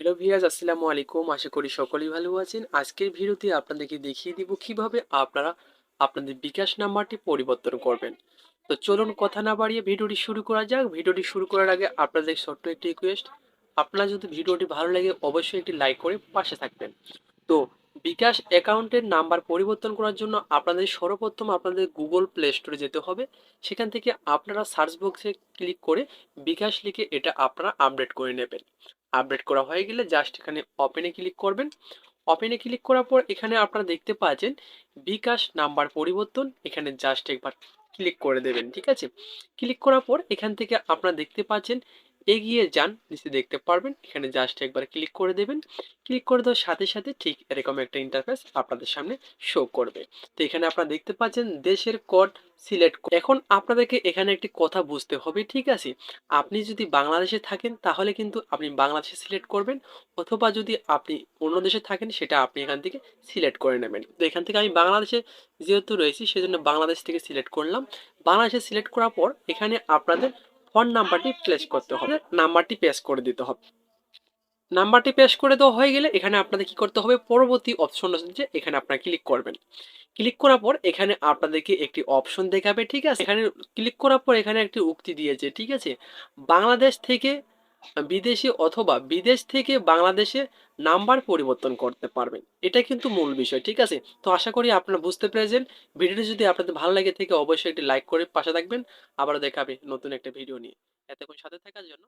Hello ভিয়াজ আসসালামু আলাইকুম। আশা করি সকলেই ভালো আছেন। আজকের ভিডিওতে আপনাদেরকে দেখিয়ে দিব কীভাবে আপনারা আপনাদের বিকাশ নাম্বারটি পরিবর্তন করবেন। তো চলুন কথা না বাড়িয়ে ভিডিওটি শুরু করা যাক। ভিডিওটি শুরু করার আগে আপনাদের ছোট্ট একটি রিকোয়েস্ট আপনারা যদি ভিডিওটি ভালো লাগে অবশ্যই একটি লাইক করে পাশে থাকবেন। তো বিকাশ অ্যাকাউন্টের নাম্বার পরিবর্তন করার জন্য আপনাদের সর্বপ্রথম আপনাদের গুগল প্লে স্টোরে যেতে হবে। সেখান থেকে আপনারা সার্চ বক্সে ক্লিক করে বিকাশ লিখে এটা আপনারা আপডেট করে নেবেন। আপডেট করা হয়ে গেলে জাস্ট এখানে ওপেনে ক্লিক করবেন। ওপেনে ক্লিক করার পর এখানে আপনারা দেখতে পাচ্ছেন বিকাশ নাম্বার পরিবর্তন। এখানে জাস্ট একবার ক্লিক করে দেবেন, ঠিক আছে? ক্লিক করার পর এখান থেকে আপনারা দেখতে পাচ্ছেন এগিয়ে যান নিচে দেখতে পারবেন। এখানে জাস্ট একবার ক্লিক করে দেবেন। ক্লিক করে দেওয়ার সাথে সাথে ঠিক এরকম একটা ইন্টারফেস আপনাদের সামনে শো করবে। তো এখানে আপনারা দেখতে পাচ্ছেন দেশের কোড সিলেক্ট এখন আপনাদেরকে এখানে একটি কথা বুঝতে হবে, ঠিক আছে? আপনি যদি বাংলাদেশে থাকেন, তাহলে কিন্তু আপনি বাংলাদেশে সিলেক্ট করবেন, অথবা যদি আপনি অন্য দেশে থাকেন, সেটা আপনি এখান থেকে সিলেক্ট করে নেবেন। তো এখান থেকে আমি বাংলাদেশে যেহেতু রয়েছি, সেজন্য বাংলাদেশ থেকে সিলেক্ট করলাম। বাংলাদেশে সিলেক্ট করার পর এখানে আপনাদের ফোন নাম্বারটি প্লেস করতে হবে। নাম্বারটি পেশ করে দিতে হবে। নাম্বারটি পেশ করে দেওয়া হয়ে গেলে এখানে আপনাদের কি করতে হবে? পরবর্তী অপশন যে এখানে আপনারা ক্লিক করবেন। ক্লিক করার পর এখানে আপনাদেরকে একটি অপশন দেখাবে, ঠিক আছে? এখানে ক্লিক করার পর এখানে একটি উক্তি দিয়েছে, ঠিক আছে? বাংলাদেশ থেকে বিদেশে অথবা বিদেশ থেকে বাংলাদেশে নাম্বার পরিবর্তন করতে পারবেন। এটা কিন্তু মূল বিষয়, ঠিক আছে? তো আশা করি আপনারা বুঝতে পেরেছেন। ভিডিওটি যদি আপনাদের ভালো লাগে থেকে অবশ্যই একটি লাইক করে পাশে থাকবেন। আবারও দেখাবে নতুন একটা ভিডিও নিয়ে। এতক্ষণ সাথে থাকার জন্য